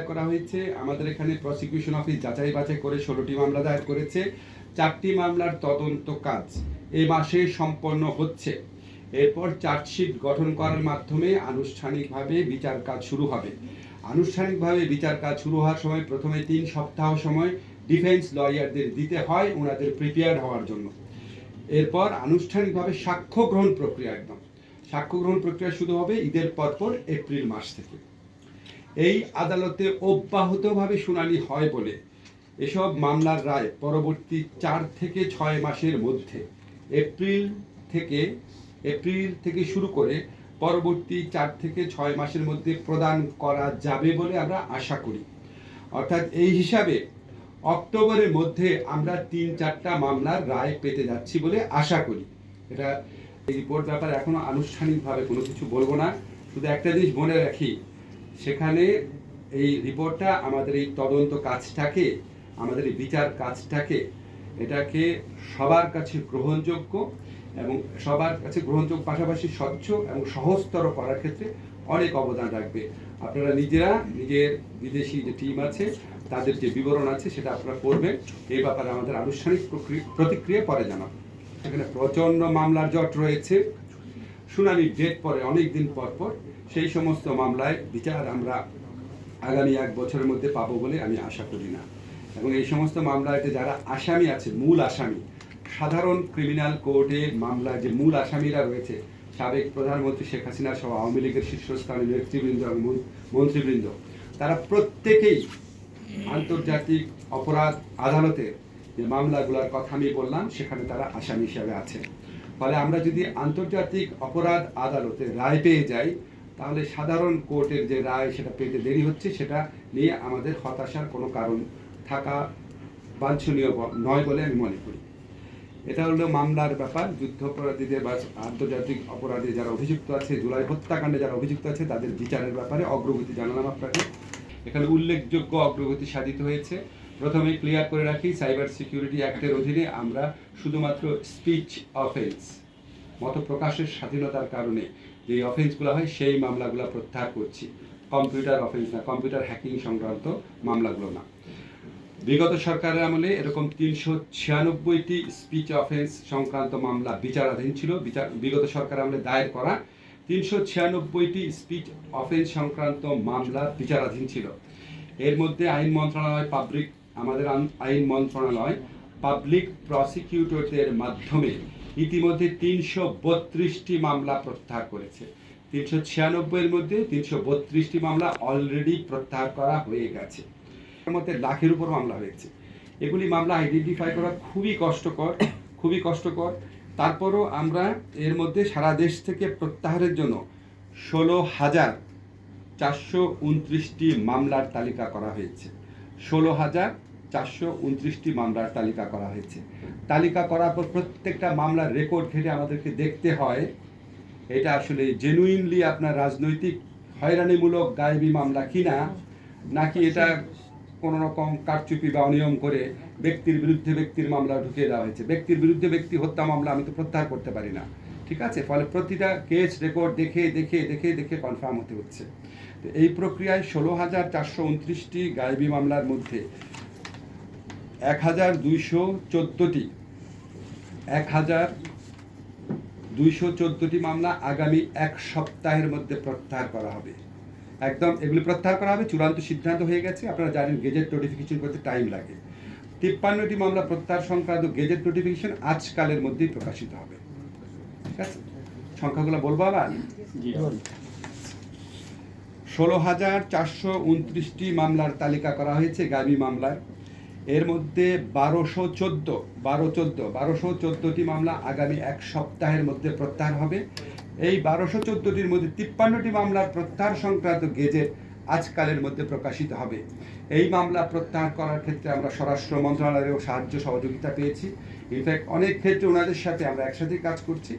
দায়ের করা হয়েছে। আমাদের এখানে প্রসিকিউশন অফিস যাচাই বাছাই করে ষোলোটি মামলা দায়ের করেছে। চারটি মামলার তদন্ত কাজ এ মাসে সম্পন্ন হচ্ছে। এরপর চার্জশিট গঠন করার মাধ্যমে আনুষ্ঠানিকভাবে বিচার কাজ শুরু হবে। আনুষ্ঠানিকভাবে বিচার কাজ শুরু হওয়ার সময় প্রথমে তিন সপ্তাহ সময় ডিফেন্স লয়ারদের দিতে হয়, ওনাদের প্রিপেয়ার হওয়ার জন্য। এরপর আনুষ্ঠানিকভাবে সাক্ষ্য গ্রহণ প্রক্রিয়া একদম। সাক্ষ্য গ্রহণ প্রক্রিয়া শুরু হবে ঈদের পরপর এপ্রিল মাস থেকে। এই আদালতে অব্যাহতভাবে শুনানি হয় বলে এসব মামলার রায় পরবর্তী চার থেকে ছয় মাসের মধ্যে এপ্রিল থেকে এপ্রিল থেকে শুরু করে পরবর্তী চার থেকে ছয় মাসের মধ্যে প্রদান করা যাবে বলে আমরা আশা করি। অর্থাৎ এই হিসাবে অক্টোবরের মধ্যে আমরা তিন চারটা মামলার রায় পেতে যাচ্ছি বলে আশা করি। এটা এই রিপোর্ট ব্যাপারে এখনও আনুষ্ঠানিকভাবে কোনো কিছু বলব না। শুধু একটা জিনিস মনে রাখি সেখানে এই রিপোর্টটা, আমাদের এই তদন্ত কাজটাকে, আমাদের এই বিচার কাজটাকে, এটাকে সবার কাছে গ্রহণযোগ্য এবং সবার কাছে গ্রহণযোগ্য, পাশাপাশি স্বচ্ছ এবং সহজতর করার ক্ষেত্রে অনেক অবদান রাখবে। আপনারা নিজেরা, নিজের বিদেশি যে টিম আছে, তাদের যে বিবরণ আছে, সেটা আপনারা করবেন এই ব্যাপারে আমাদের আনুষ্ঠানিক প্রতিক্রিয়া পরে জানাব। এখানে প্রচণ্ড মামলার জট রয়েছে। শুনানির ডেট পরে, অনেক দিন পর পর সেই সমস্ত মামলায় বিচার আমরা আগামী এক বছরের মধ্যে পাবো বলে আমি আশা করি না। এবং এই সমস্ত মামলাতে যারা আসামি আছে, মূল আসামি, সাধারণ ক্রিমিনাল কোর্টে মামলায় যে মূল আসামিরা রয়েছে, সাবেক প্রধানমন্ত্রী শেখ হাসিনা সহ আওয়ামী লীগের শীর্ষস্থানীয় নেতৃবৃন্দ এবং মন্ত্রীবৃন্দ, তারা প্রত্যেকেই আন্তর্জাতিক অপরাধ আদালতের যে মামলাগুলোর কথা আমি বললাম, সেখানে তারা আসামি হিসাবে আছে। ফলে আমরা যদি আন্তর্জাতিক অপরাধ আদালতে রায় পেয়ে যাই তাহলে সাধারণ কোর্টের যে রায়, সেটা পেতে দেরি হচ্ছে। সেটা নিয়ে আমাদের হতাশার কোনো কারণ থাকা বাঞ্ছনীয় নয় বলে আমি মনে করি। এটা হলো মামলার ব্যাপার। যুদ্ধাপরাধীদের বা আন্তর্জাতিক অপরাধে যারা অভিযুক্ত আছে, জুলাই হত্যাকাণ্ডে যারা অভিযুক্ত আছে, তাদের বিচারের ব্যাপারে অগ্রগতি জানালাম আপনাকে। এখানে উল্লেখযোগ্য অগ্রগতি সাধিত হয়েছে। প্রথমে ক্লিয়ার করে রাখি, সাইবার সিকিউরিটি অ্যাক্টের অধীনে আমরা শুধুমাত্র স্পিচ অফেন্স মত প্রকাশের স্বাধীনতার কারণে যে অফেন্সগুলো হয়, সেই মামলাগুলো প্রত্যাহার করছি। কম্পিউটার অফেন্স না কম্পিউটার হ্যাকিং সংক্রান্ত মামলাগুলো না। বিগত সরকারের আমলে এরকম তিনশো ছিয়ানব্বইটি স্পিচ অফেন্স সংক্রান্ত মামলা বিচারাধীন ছিল। বিচার বিগত সরকার আমলে দায়ের করা তিনশো ছিয়ানব্বইটি স্পিচ অফেন্স সংক্রান্ত মামলা বিচারাধীন ছিল। এর মধ্যে আইন মন্ত্রণালয় পাবলিক আমাদের আইন মন্ত্রণালয় পাবলিক প্রসিকিউটরদের মাধ্যমে ইতিমধ্যে তিনশো বত্রিশটি মামলা প্রত্যাহার করেছে। তিনশো ছিয়ানব্বইয়ের মধ্যে তিনশো বত্রিশটি মামলা অলরেডি প্রত্যাহার করা হয়ে গেছে। এর মধ্যে লাখের উপর মামলা হয়েছে। এগুলি মামলা আইডেন্টিফাই করা খুবই কষ্টকর খুবই কষ্টকর। তারপরও আমরা এর মধ্যে সারা দেশ থেকে প্রত্যাহারের জন্য ষোলো হাজার চারশো উনত্রিশটি মামলার তালিকা করা হয়েছে। ষোলো হাজার চারশো উনত্রিশটি মামলার তালিকা করা হয়েছে। তালিকা করার পর প্রত্যেকটা মামলার রেকর্ড ঘেটে আমাদেরকে দেখতে হয়। এটা আসলে জেনুইনলি আপনার রাজনৈতিক হয়রানিমূলক গায়েবী মামলা কিনা, নাকি এটা কোনো রকম কারচুপি বা অনিয়ম করে ব্যক্তির বিরুদ্ধে ব্যক্তির মামলা ঢুকিয়ে দেওয়া হয়েছে। ব্যক্তির বিরুদ্ধে ব্যক্তি হত্যা মামলা আমি তো প্রত্যাহার করতে পারি না। ঠিক আছে? ফলে প্রতিটা কেস রেকর্ড দেখে দেখে দেখে দেখে কনফার্ম হতে হচ্ছে। তো এই প্রক্রিয়ায় ষোলো হাজার চারশো উনত্রিশটি গায়েবী মামলার মধ্যে এক হাজার দুইশো চোদ্দোটি। এক হাজার দুইশো চোদ্দোটি মামলা আগামী এক সপ্তাহের মধ্যে প্রত্যাহার করা হবে। একদম এগুলি প্রত্যাহার করা হবে চূড়ান্ত সিদ্ধান্ত হয়ে গেছে আপনারা জানেন গেজেট নোটিফিকেশন করতে টাইম লাগে। তিপ্পান্নটি মামলা প্রত্যাহার সংক্রান্ত গেজেট নোটিফিকেশন আজকালের মধ্যেই প্রকাশিত হবে। ঠিক আছে? সংখ্যাগুলো বলব আবার? ষোলো হাজার চারশো উনত্রিশটি মামলার তালিকা করা হয়েছে গাবি মামলার এর মধ্যে বারোশো চোদ্দ, বারো চোদ্দ, বারোশো চোদ্দটি মামলা আগামী এক সপ্তাহের মধ্যে প্রত্যাহার হবে। এই বারোশো চোদ্দটির মধ্যে তিপ্পান্নটি মামলার প্রত্যাহার সংক্রান্ত গেজেট আজকালের মধ্যে প্রকাশিত হবে। এই মামলা প্রত্যাহার করার ক্ষেত্রে আমরা স্বরাষ্ট্র মন্ত্রণালয়েরও সাহায্য সহযোগিতা পেয়েছি। ইনফ্যাক্ট অনেক ক্ষেত্রে ওনাদের সাথে আমরা একসাথে কাজ করছি।